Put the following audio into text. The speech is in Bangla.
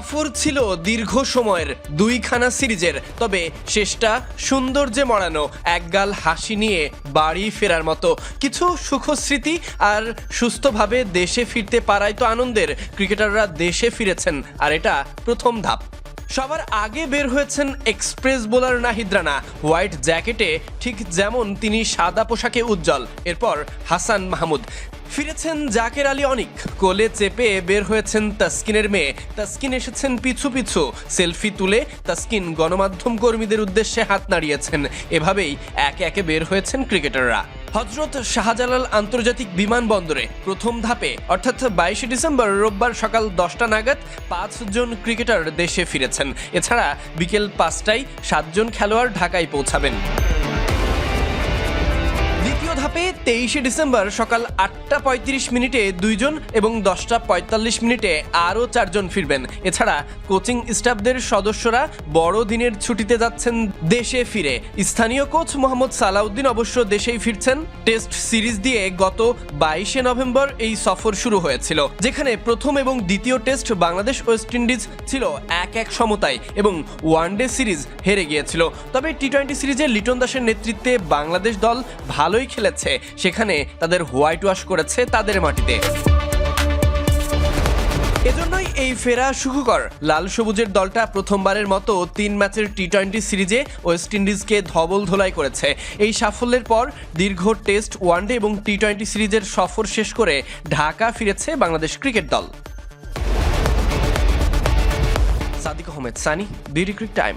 সফর ছিল দীর্ঘ সময়ের দুইখানা সিরিজের, তবে শেষটা সৌন্দর্যে মরানো একগাল হাসি নিয়ে বাড়ি ফেরার মতো। কিছু সুখস্মৃতি আর সুস্থভাবে দেশে ফিরতে পারাই তো আনন্দের, ক্রিকেটাররা দেশে ফিরেছেন, আর এটা প্রথম ধাপ। সবার আগে বের হয়েছেন express bowler Nahid Rana, white জ্যাকেটে ঠিক যেমন তিনি সাদা পোশাকে উজ্জ্বল, এরপর হাসান মাহমুদ। ফিরেছেন জাকের আলী অনিক। কোলে চেপে বের হয়েছেন তাসকিনের মেয়ে। তাসকিন এসেছেন পিছু পিছু। সেলফি তুলে তাসকিন গণমাধ্যম কর্মীদের উদ্দেশ্যে হাত নাড়িয়েছেন। এভাবেই একে একে বের হয়েছেন ক্রিকেটাররা। হজরত শাহজালাল আন্তর্জাতিক বিমানবন্দরে প্রথম ধাপে, অর্থাৎ বাইশে ডিসেম্বর রোববার সকাল দশটা নাগাদ পাঁচজন ক্রিকেটার দেশে ফিরেছেন। এছাড়া বিকেল পাঁচটায় সাতজন খেলোয়াড় ঢাকায় পৌঁছাবেন। ধাপে তেইশে ডিসেম্বর সকাল আটটা পঁয়ত্রিশ মিনিটে দুইজন এবং দশটা পঁয়তাল্লিশ মিনিটে আরও চারজন ফিরবেন। এছাড়া কোচিং স্টাফদের সদস্যরা বড়দিনের ছুটিতে যাচ্ছেন দেশে ফিরে। স্থানীয় কোচ মোহাম্মদ সালাউদ্দিন অবশ্য দেশেই ফিরছেন। টেস্ট সিরিজ দিয়ে গত বাইশে নভেম্বর এই সফর শুরু হয়েছিল, যেখানে প্রথম এবং দ্বিতীয় টেস্ট বাংলাদেশ ওয়েস্ট ইন্ডিজ ছিল এক এক সমতায় এবং ওয়ানডে সিরিজ হেরে গিয়েছিল। তবে টি টোয়েন্টি সিরিজে লিটন দাসের নেতৃত্বে বাংলাদেশ দল ভালোই খেলেছে। সেখানে তাদের হোয়াইট ওয়াশ করেছে তাদের মাটিতে। এজন্যই এই ফেরা সুখকর। লাল সবুজের দলটা প্রথমবারের মতো তিন ম্যাচের টি টোয়েন্টি সিরিজে ওয়েস্ট ইন্ডিজকে ধবল ধোলাই করেছে। এই সাফল্যের পর দীর্ঘ টেস্ট, ওয়ানডে এবং টি টোয়েন্টি সিরিজের সফর শেষ করে ঢাকা ফিরেছে বাংলাদেশ ক্রিকেট দল। সাদিক আহমেদ, সানি বিউটি ক্রিক টাইম।